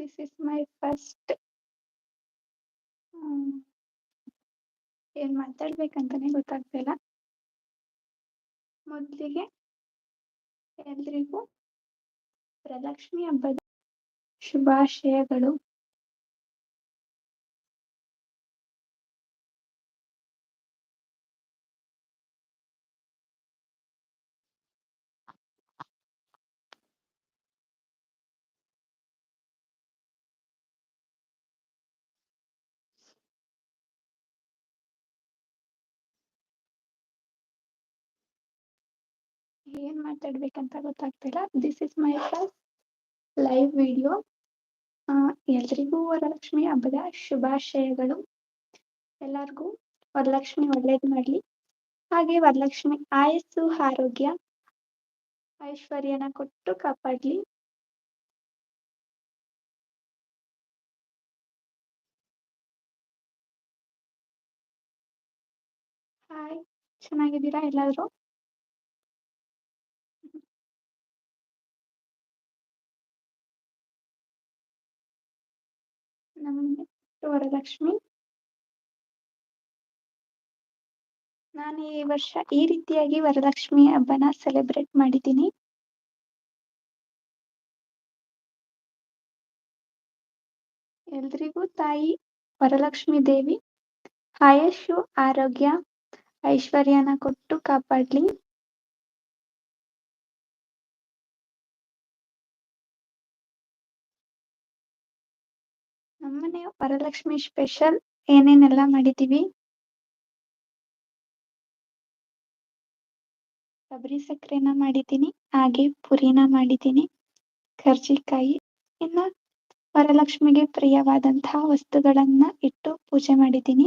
This is my first ಏನ್ ಮಾತಾಡ್ಬೇಕಂತಾನೆ ಗೊತ್ತಾಗ್ತಿಲ್ಲ ಮೊದಲಿಗೆ ಎಲ್ರಿಗೂ ಪ್ರಲಕ್ಷ್ಮಿ ಹಬ್ಬದ ಶುಭಾಶಯಗಳು. ಏನ್ ಮಾತಾಡ್ಬೇಕಂತ ಗೊತ್ತಾಗ್ತಿಲ್ಲ. This is my first live video ಎಲ್ರಿಗೂ ವರಲಕ್ಷ್ಮಿ ಹಬ್ಬದ ಶುಭಾಶಯಗಳು. ಎಲ್ಲರಿಗೂ ವರಲಕ್ಷ್ಮಿ ಒಳ್ಳೇದ್ ಮಾಡ್ಲಿ. ಹಾಗೆ ವರಲಕ್ಷ್ಮಿ ಆಯಸ್ಸು, ಆರೋಗ್ಯ, ಐಶ್ವರ್ಯನ ಕೊಟ್ಟು ಕಾಪಾಡ್ಲಿ. ಹಾಯ್ ಚೆನ್ನಾಗಿದ್ದೀರಾ ಎಲ್ಲಾದ್ರು ನಮಗೆ ವರಲಕ್ಷ್ಮಿ. ನಾನು ಈ ವರ್ಷ ಈ ರೀತಿಯಾಗಿ ವರಲಕ್ಷ್ಮಿ ಹಬ್ಬನ ಸೆಲೆಬ್ರೇಟ್ ಮಾಡಿದ್ದೀನಿ. ಎಲ್ರಿಗೂ ತಾಯಿ ವರಲಕ್ಷ್ಮಿ ದೇವಿ, ಆಯಸ್ಸು, ಆರೋಗ್ಯ, ಐಶ್ವರ್ಯನ ಕೊಟ್ಟು ಕಾಪಾಡ್ಲಿ. ನಮ್ಮನೆ ವರಲಕ್ಷ್ಮಿ ಸ್ಪೆಷಲ್. ಏನೇನೆಲ್ಲ ಮಾಡಿದೀವಿ ಕೊಬ್ಬರಿ ಸಕ್ಕರೆನ ಮಾಡಿದ್ದೀನಿ, ಹಾಗೆ ಪುರಿನ ಮಾಡಿದ್ದೀನಿ, ಕರ್ಜಿಕಾಯಿ. ಇನ್ನ ವರಲಕ್ಷ್ಮಿಗೆ ಪ್ರಿಯವಾದಂತಹ ವಸ್ತುಗಳನ್ನ ಇಟ್ಟು ಪೂಜೆ ಮಾಡಿದ್ದೀನಿ.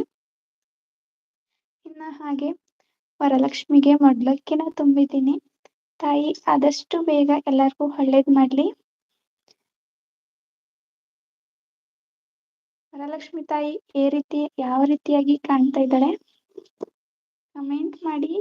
ಇನ್ನ ಹಾಗೆ ವರಲಕ್ಷ್ಮಿಗೆ ಮೊಡ್ಲಕ್ಕಿನ ತುಂಬಿದ್ದೀನಿ. ತಾಯಿ ಆದಷ್ಟು ಬೇಗ ಎಲ್ಲರಿಗೂ ಒಳ್ಳೇದ್ ಮಾಡ್ಲಿ. ವರಲಕ್ಷ್ಮಿ ತಾಯಿ ಏ ರೀತಿ ಯಾವ ರೀತಿಯಾಗಿ ಕಾಣ್ತಾ ಇದ್ದಾಳೆ? ಕಮೆಂಟ್ ಮಾಡಿ.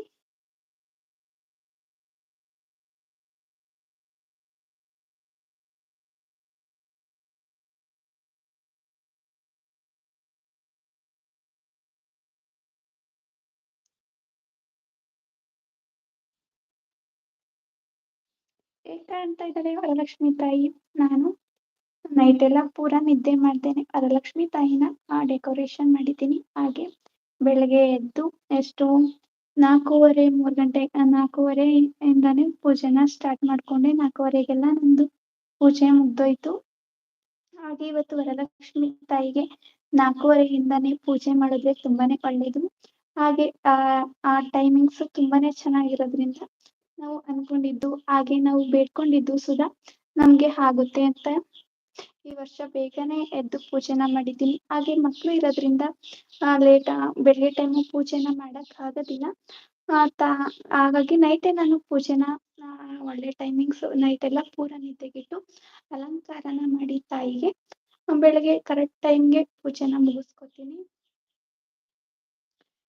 ಕಾಣ್ತಾ ಇದ್ದಾಳೆ ವರಲಕ್ಷ್ಮಿ ತಾಯಿ? ನಾನು ನೈಟ್ ಎಲ್ಲ ಪೂರಾ ನಿದ್ದೆ ಮಾಡ್ದೇನೆ ವರಲಕ್ಷ್ಮಿ ತಾಯಿನ ಡೆಕೋರೇಷನ್ ಮಾಡಿದ್ದೀನಿ. ಹಾಗೆ ಬೆಳಗ್ಗೆ ಎದ್ದು ಎಷ್ಟು ನಾಲ್ಕೂವರೆ, ಮೂರ್ ಗಂಟೆ ನಾಲ್ಕೂವರೆ ಇಂದಾನೆ ಪೂಜೆನ ಸ್ಟಾರ್ಟ್ ಮಾಡ್ಕೊಂಡೆ. ನಾಲ್ಕೂವರೆಗೆಲ್ಲ ನಂದು ಪೂಜೆ ಮುಗ್ದೋಯ್ತು. ಹಾಗೆ ಇವತ್ತು ವರಲಕ್ಷ್ಮಿ ತಾಯಿಗೆ ನಾಲ್ಕೂವರೆಯಿಂದಾನೇ ಪೂಜೆ ಮಾಡಿದ್ರೆ ತುಂಬಾನೇ ಒಳ್ಳೇದು. ಹಾಗೆ, ಆ ಆ ಟೈಮಿಂಗ್ಸ್ ತುಂಬಾನೇ ಚೆನ್ನಾಗಿರೋದ್ರಿಂದ ನಾವು ಅನ್ಕೊಂಡಿದ್ದು ಹಾಗೆ ನಾವು ಬೇಡ್ಕೊಂಡಿದ್ದು ಸುಧಾ ನಮ್ಗೆ ಆಗುತ್ತೆ ಅಂತ ಈ ವರ್ಷ ಬೇಗನೆ ಎದ್ದು ಪೂಜೆನ ಮಾಡಿದ್ದೀನಿ. ಹಾಗೆ ಮಕ್ಳು ಇರೋದ್ರಿಂದ ಲೇಟ್ ಬೆಳಿಗ್ಗೆ ಟೈಮು ಪೂಜೆನ ಮಾಡಕ್ ಆಗೋದಿಲ್ಲ. ಹಾಗಾಗಿ ನೈಟೇ ನಾನು ಪೂಜೆನ ಒಳ್ಳೆ ಟೈಮಿಂಗ್ಸ್ ನೈಟ್ ಎಲ್ಲ ಪೂರ ನಿದ್ದೆಗಿಟ್ಟು ಅಲಂಕಾರನ ಮಾಡಿ ತಾಯಿಗೆ, ಬೆಳಗ್ಗೆ ಕರೆಕ್ಟ್ ಟೈಮ್ಗೆ ಪೂಜೆನ ಮುಗಿಸ್ಕೊತೀನಿ.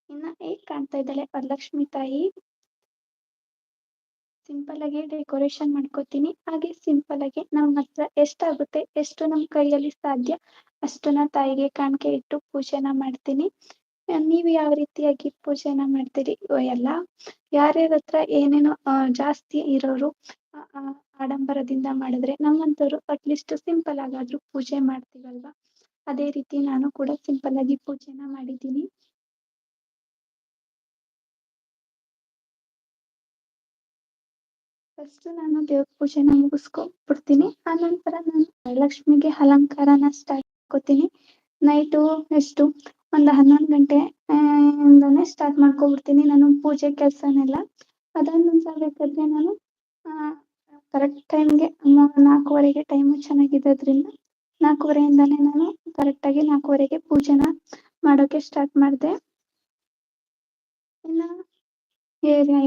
ಇನ್ನ ಹೇಗ್ ಕಾಣ್ತಾ ಇದ್ದಾಳೆ ವರಲಕ್ಷ್ಮಿ ತಾಯಿ? ಸಿಂಪಲ್ ಆಗಿ ಡೆಕೋರೇಷನ್ ಮಾಡ್ಕೋತೀನಿ. ಹಾಗೆ ಸಿಂಪಲ್ ಆಗಿ ನಮ್ಮ ಹತ್ರ ಎಷ್ಟಾಗುತ್ತೆ, ಎಷ್ಟು ನಮ್ಮ ಕೈಯಲ್ಲಿ ಸಾಧ್ಯ, ಅಷ್ಟನ್ನ ತಾಯಿಗೆ ಕಾಣಿಕೆ ಇಟ್ಟು ಪೂಜೆನ ಮಾಡ್ತೀನಿ. ನೀವು ಯಾವ ರೀತಿಯಾಗಿ ಪೂಜೆನ ಮಾಡ್ತೀರಿ? ಎಲ್ಲ ಯಾರ್ಯಾರ ಹತ್ರ ಏನೇನೋ ಜಾಸ್ತಿ ಇರೋರು ಆಡಂಬರದಿಂದ ಮಾಡಿದ್ರೆ ನಮ್ಮಂತವ್ರು ಅಟ್ಲೀಸ್ಟ್ ಸಿಂಪಲ್ ಆಗಾದ್ರೂ ಪೂಜೆ ಮಾಡ್ತೀವಲ್ವಾ? ಅದೇ ರೀತಿ ನಾನು ಕೂಡ ಸಿಂಪಲ್ ಆಗಿ ಪೂಜೆನ ಮಾಡಿದ್ದೀನಿ. ಫಸ್ಟ್ ನಾನು ದೇವ್ರ ಪೂಜೆನ ಮುಗಿಸ್ಕೊಬಿಡ್ತೀನಿ ಆನಂತರ ನಾನು ಲಕ್ಷ್ಮಿಗೆ ಅಲಂಕಾರನ ಸ್ಟಾರ್ಟ್ ಮಾಡ್ಕೋತೀನಿ. ನೈಟು ಎಷ್ಟು? ಒಂದು ಹನ್ನೊಂದು ಗಂಟೆ ಇಂದಾನೆ ಸ್ಟಾರ್ಟ್ ಮಾಡ್ಕೊಬಿಡ್ತೀನಿ ನಾನು ಪೂಜೆ ಕೆಲಸನೆಲ್ಲ. ಅದಾದ ನಂತರ ಬೇಕಾದ್ರೆ ನಾನು ಕರೆಕ್ಟ್ ಟೈಮ್ಗೆ ನಾಲ್ಕೂವರೆಗೆ ಟೈಮು ಚೆನ್ನಾಗಿರೋದ್ರಿಂದ ನಾಲ್ಕೂವರೆಯಿಂದಾನೇ ನಾನು ಕರೆಕ್ಟಾಗಿ ನಾಲ್ಕೂವರೆಗೆ ಪೂಜೆನ ಮಾಡೋಕೆ ಸ್ಟಾರ್ಟ್ ಮಾಡಿದೆ. ಇನ್ನ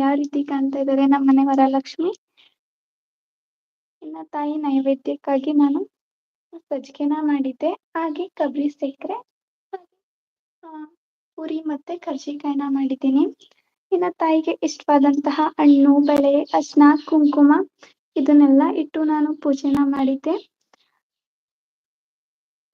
ಯಾವ ರೀತಿ ಕಾಣ್ತಾ ಇದ್ದಾರೆ ನಮ್ಮನೆ ವರಲಕ್ಷ್ಮಿ ಇನ್ನ ತಾಯಿ ನೈವೇದ್ಯಕ್ಕಾಗಿ ನಾನು ಸಜ್ಜಿಗೆನ ಮಾಡಿದ್ದೆ. ಹಾಗೆ ಕೊಬ್ಬರಿ ಸಕ್ಕರೆ ಪುರಿ ಮತ್ತೆ ಕರ್ಜಿಕಾಯಿನ ಮಾಡಿದ್ದೀನಿ. ಇನ್ನ ತಾಯಿಗೆ ಇಷ್ಟವಾದಂತಹ ಹಣ್ಣು, ಬಳೆ ಅಶ್ನ ಕುಂಕುಮ ಇದನ್ನೆಲ್ಲ ಇಟ್ಟು ನಾನು ಪೂಜೆನ ಮಾಡಿದ್ದೆ.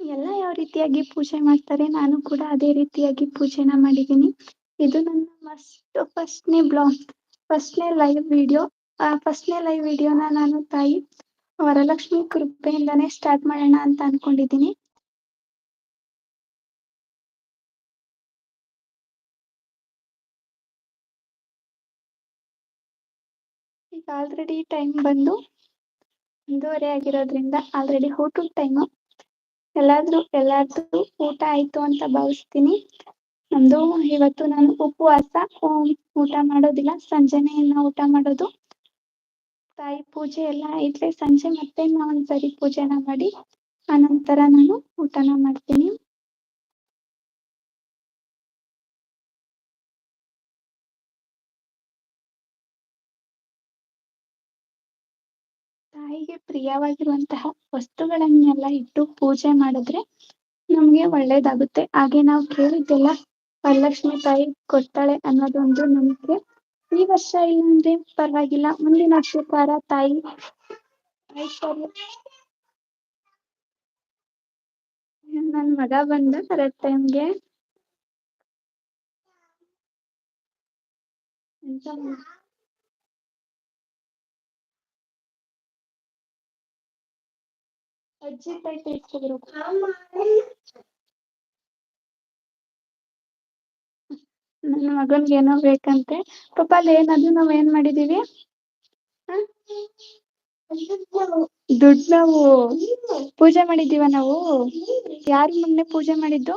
ಎಲ್ಲ ಯಾವ ರೀತಿಯಾಗಿ ಪೂಜೆ ಮಾಡ್ತಾರೆ ನಾನು ಕೂಡ ಅದೇ ರೀತಿಯಾಗಿ ಪೂಜೆನ ಮಾಡಿದ್ದೀನಿ. ಇದು ನನ್ನ ಫಸ್ಟ್ ಫಸ್ಟ್ನೇ ಬ್ಲಾಗ್ ಫಸ್ಟ್ನೇ ಲೈವ್ ವಿಡಿಯೋ ಫಸ್ಟ್ನೇ ಲೈವ್ ವಿಡಿಯೋನ ನಾನು ತಾಯಿ ವರಲಕ್ಷ್ಮಿ ಕೃಪೆಯಿಂದನೇ ಸ್ಟಾರ್ಟ್ ಮಾಡೋಣ ಅಂತ ಅನ್ಕೊಂಡಿದ್ದೀನಿ. ಈಗ ಆಲ್ರೆಡಿ ಟೈಮ್ ಬಂದು ಒಂದೂವರೆ ಆಗಿರೋದ್ರಿಂದ ಆಲ್ರೆಡಿ ಊಟದ ಟೈಮು ಎಲ್ಲಾದ್ರೂ, ಎಲ್ಲಾರ್ದು ಊಟ ಆಯ್ತು ಅಂತ ಭಾವಿಸ್ತೀನಿ. ನಮ್ದು ಇವತ್ತು ನಾನು ಉಪವಾಸ ಊಟ ಮಾಡೋದಿಲ್ಲ. ಸಂಜೆನೆ ಇನ್ನ ಊಟ ಮಾಡೋದು. ತಾಯಿ ಪೂಜೆ ಎಲ್ಲ ಐತ್ಲೆ ಸಂಜೆ ಮತ್ತೆ ನಾ ಒಂದ್ಸರಿ ಪೂಜೆನ ಮಾಡಿ, ಆನಂತರ ನಾನು ಊಟನ ಮಾಡ್ತೀನಿ. ತಾಯಿಗೆ ಪ್ರಿಯವಾಗಿರುವಂತಹ ವಸ್ತುಗಳನ್ನೆಲ್ಲ ಇಟ್ಟು ಪೂಜೆ ಮಾಡಿದ್ರೆ ನಮ್ಗೆ ಒಳ್ಳೇದಾಗುತ್ತೆ. ಹಾಗೆ ನಾವು ಕೇಳಿದ್ದೆಲ್ಲ ವರಲಕ್ಷ್ಮಿ ತಾಯಿ ಕೊಡ್ತಾಳೆ ಅನ್ನೋದೊಂದು ನಂಬಿಕೆ. ಈ ವರ್ಷ ಇಲ್ಲಂದ್ರೆ ಪರವಾಗಿಲ್ಲ ಮುಂದಿನ ಶುಕ್ರವಾರ ತಾಯಿ ಐಶ್ವರ್ಯ ನನ್ ಮಗ ಬಂದ ಕರೆಕ್ಟ್ ಟೈಮ್ಗೆ ಎಂತ ಮಾಡ್- ಅಜ್ಜಿ ಕೈ ತೆಗ್ಸ್ಕೊಬರು ನನ್ನ ಮಗನ್ಗೆ ಏನೋ ಬೇಕಂತೆ. ಪಾಪ ಏನದು ನಾವ್ ಏನ್ ಮಾಡಿದೀವಿ? ದುಡ್ಡು ನಾವು ಪೂಜೆ ಮಾಡಿದೀವ ನಾವು? ಯಾರು ಮೊನ್ನೆ ಪೂಜೆ ಮಾಡಿದ್ದು?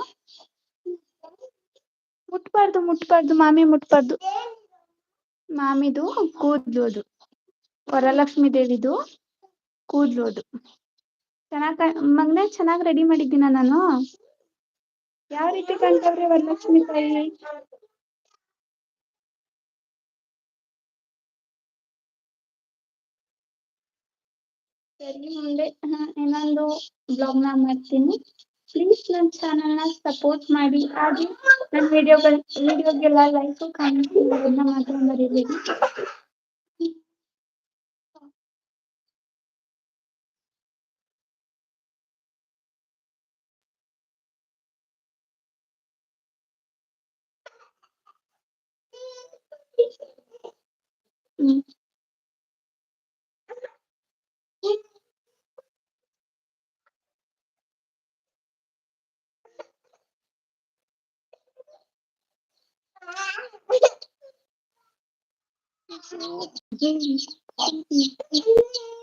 ಮುಟ್ಬಾರ್ದು ಮುಟ್ಬಾರ್ದು, ಮಾಮಿ ಮುಟ್ಬಾರ್ದು. ಮಾಮಿದು ಕೂದ್ಲು ಅದು. ವರಲಕ್ಷ್ಮಿ ದೇವಿದು ಕೂದ್ಲು ಅದು. ಚೆನ್ನಾಗ್ ಮಗ್ನೆ ಚೆನ್ನಾಗ್ ರೆಡಿ ಮಾಡಿದ್ದೀನ ನಾನು. ಯಾವ ರೀತಿ ಕಾಣ್ತಾವ್ರಿ ವರಲಕ್ಷ್ಮಿ ತಾಯಿ? ಸರಿ ಮುಂದೆ ಹ, ಇನ್ನೊಂದು ಬ್ಲಾಗ್ ನ ಮಾಡ್ತೀನಿ ಪ್ಲೀಸ್ ನನ್ನ ಚಾನಲ್ ನ ಸಪೋರ್ಟ್ ಮಾಡಿ ಹಾಗೆ ನನ್ನ ವಿಡಿಯೋಗಳ ವಿಡಿಯೋಗೆಲ್ಲ ಲೈಕ್ ಕಾಮೆಂಟ್ ಮಾಡೋದನ್ನ ಮಾತ್ರ ಮರಿಬೇಡಿ ಹ್ಮ್ Thank you.